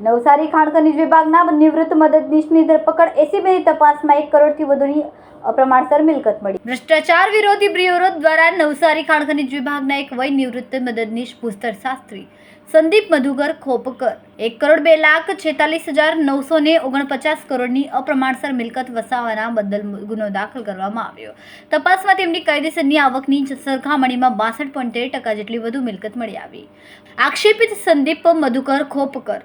નવસારી, ખાણ ખનિજ વિભાગના નિવૃત્ત મદદનીશની ધરપકડ એસીબીની તપાસમાં એક કરોડથી વધુની અપ્રમાણસર મિલકત મળી. ભ્રષ્ટાચાર વિરોધી બ્યુરો દ્વારા નવસારી, ખાણ ખનિજ વિભાગના એક વય નિવૃત્ત મદદનીશ ભૂસ્તર શાસ્ત્રી સંદીપ મધુકર ખોપકર, એક કરોડ બે લાખ છેતાલીસ હજાર નવસો ને ઓગણપચાસ કરોડની અપ્રમાણસર મિલકત વસાવવાના બદલ ગુનો દાખલ કરવામાં આવ્યો. તપાસમાં તેમની કાયદેસરની આવકની સરખામણીમાં બાસઠ પોઈન્ટ તેર ટકા જેટલી વધુ મિલકત મળી આવી. આક્ષેપિત સંદીપ મધુકર ખોપકર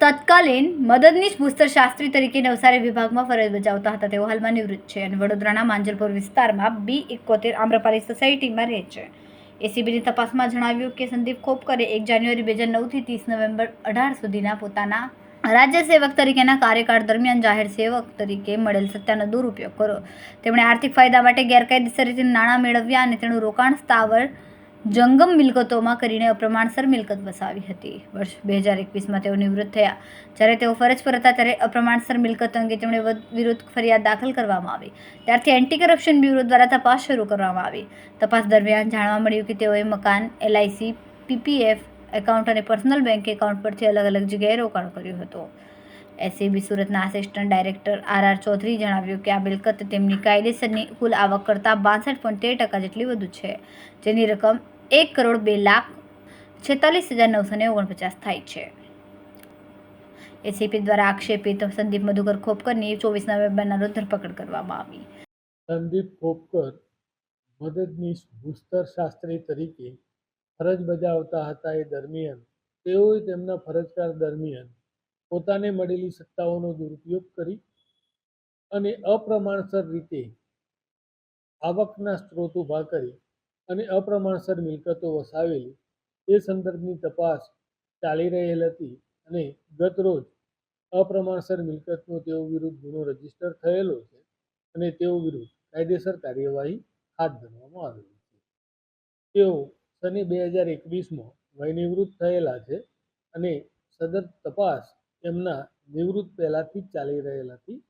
તત્કાલીન મદદનીશ ભૂસ્તર શાસ્ત્રી તરીકે નવસારી વિભાગમાં ફરજ બજાવતા હતા. તેઓ હાલમાં નિવૃત્ત છે અને વડોદરાના માંજલપુર વિસ્તારમાં બી એકોતેર આમ્રપાલી સોસાયટીમાં રહે છે. એસીબીની તપાસમાં જણાવ્યું કે સંદીપ ખોપકરે એક જાન્યુઆરી બે હજાર નવથી ત્રીસ નવેમ્બર અઢાર સુધીના પોતાના રાજ્ય સેવક તરીકેના કાર્યકાળ દરમિયાન જાહેર સેવક તરીકે મળેલ સત્તાનો દુરુપયોગ કર્યો. તેમણે આર્થિક ફાયદા માટે ગેરકાયદેસર રીતે નાણાં મેળવ્યા અને તેનું રોકાણ સ્થાવર જંગમ મિલકતોમાં કરીને અપ્રમાણસર મિલકત વસાવી હતી. વર્ષ બે હજાર એકવીસમાં તેઓ નિવૃત્ત થયા. જ્યારે તેઓ ફરજ પર હતા ત્યારે અપ્રમાણસર મિલકત અંગે તેમણે વિરુદ્ધ ફરિયાદ દાખલ કરવામાં આવી. ત્યારથી એન્ટી કરપ્શન બ્યુરો દ્વારા તપાસ શરૂ કરવામાં આવી. તપાસ દરમિયાન જાણવા મળ્યું કે તેઓએ મકાન એલઆઈસી પીપીએફ એકાઉન્ટ અને પર્સનલ બેંક એકાઉન્ટ પરથી અલગ અલગ જગ્યાએ રોકાણ કર્યું હતું. એસીબી સુરતના assistant director R R Chaudhary જણાવ્યું કે આ મિલકત તેમની કાયદેસરની કુલ આવક કરતાં બાસઠ પોઈન્ટ તેર ટકા જેટલી વધુ છે. જેની રકમ એક કરોડ બે લાખ છેતાલીસ હજાર નવસો ને ઓગણપચાસ થાય છે. એસીપી દ્વારા આક્ષેપિત સંદીપ મધુકર ખોપકરની ચોવીસ નવેમ્બરના રોજ ધરપકડ કરવામાં આવી. સંદીપ ખોપકર મદદનીશ ભૂસ્તર શાસ્ત્રી તરીકે ફરજ બજાવતા હતા એ દરમિયાન, તેઓએ તેમના ફરજકાર દરમિયાન પોતાને મળેલી સત્તાઓનો દુરુપયોગ કરી અને અપ્રમાણસર રીતે આવકના સ્ત્રોત ઊભા કરી અને અપ્રમાણસર મિલકતો વસાવેલી, એ સંદર્ભની તપાસ ચાલી રહેલ હતી અને ગત રોજ અપ્રમાણસર મિલકતનો તેઓ વિરુદ્ધ ગુનો રજિસ્ટર થયેલો છે અને તેઓ વિરુદ્ધ કાયદેસર કાર્યવાહી હાથ ધરવામાં આવેલી છે. તેઓ સને બે હજાર એકવીસમાં વયનિવૃત્ત થયેલા છે અને સદર તપાસ એમના નિવૃત્ત પહેલાંથી જ ચાલી રહેલ હતી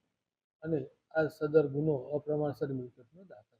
અને આ સદર ગુનો અપ્રમાણસર મિલકતનો દાખલ